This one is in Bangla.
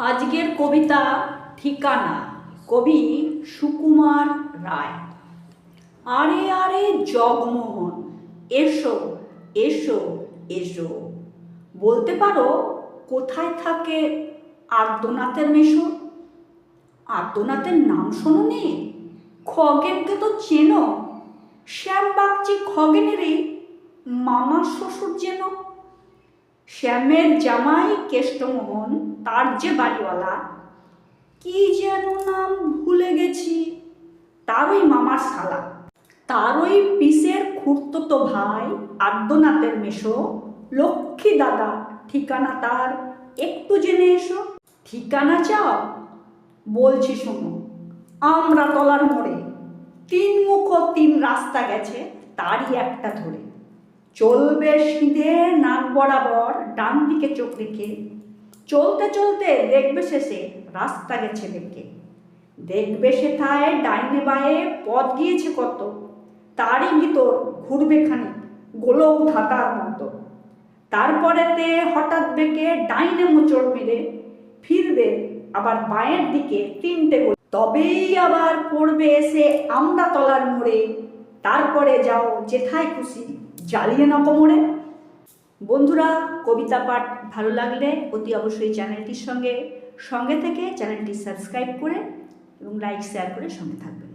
আজকের কবিতা ঠিকানা, কবি সুকুমার রায়। আরে আরে, জগমোহন, এসো এসো এসো। বলতে পারো, কোথায় থাকে আর্দ্যনাথের মেশো? আর্দ্যনাথের নাম শোনোনি খগেনকে তো চেনো। শ্যাম বাগচি খগেনেরই মামা শ্বশুর যেন। শ্যামের জামাই কেষ্টমোহন, তার যে বাড়িওয়ালা, কি যেন নাম ভুলে গেছি তার ওই মামার শালা। তার ওই পিসের খুঁড়তো ভাই, আদ্যনাথের মেশো লক্ষ্মী দাদা, ঠিকানা তার, একটু জেনে এসো। ঠিকানা চাও? বলছি শোনো আমরা তলার মোড়ে তিন মুখ তিন রাস্তা গেছে, তারই একটা ধরে। চলবে সিঁধে নাক বরাবর ডান দিকে চোখ রেখে। চলতে চলতে দেখবে শেষে রাস্তা গেছে দেখে দেখবে সে সেথায় ডাইনে বায়ে পথ গিয়েছে কত। তারই ভিতর ঘুরবে খানিক গোলক ধাতার মতো। তারপরেতে হঠাৎ বেঁকে ডাইনে মোচড় মেরে ফিরবে আবার বাঁয়ের দিকে তিনটে। তবেই আবার পড়বে এসে আমরা তলার মোড়ে। তারপরে যাও যেথায় খুশি, জ্বালিয়ে না কোমরে। বন্ধুরা, কবিতা পাঠ ভালো লাগলে অতি অবশ্যই চ্যানেলটির সঙ্গে সঙ্গে থেকে চ্যানেলটি সাবস্ক্রাইব করে এবং লাইক, শেয়ার করে সঙ্গে থাকবে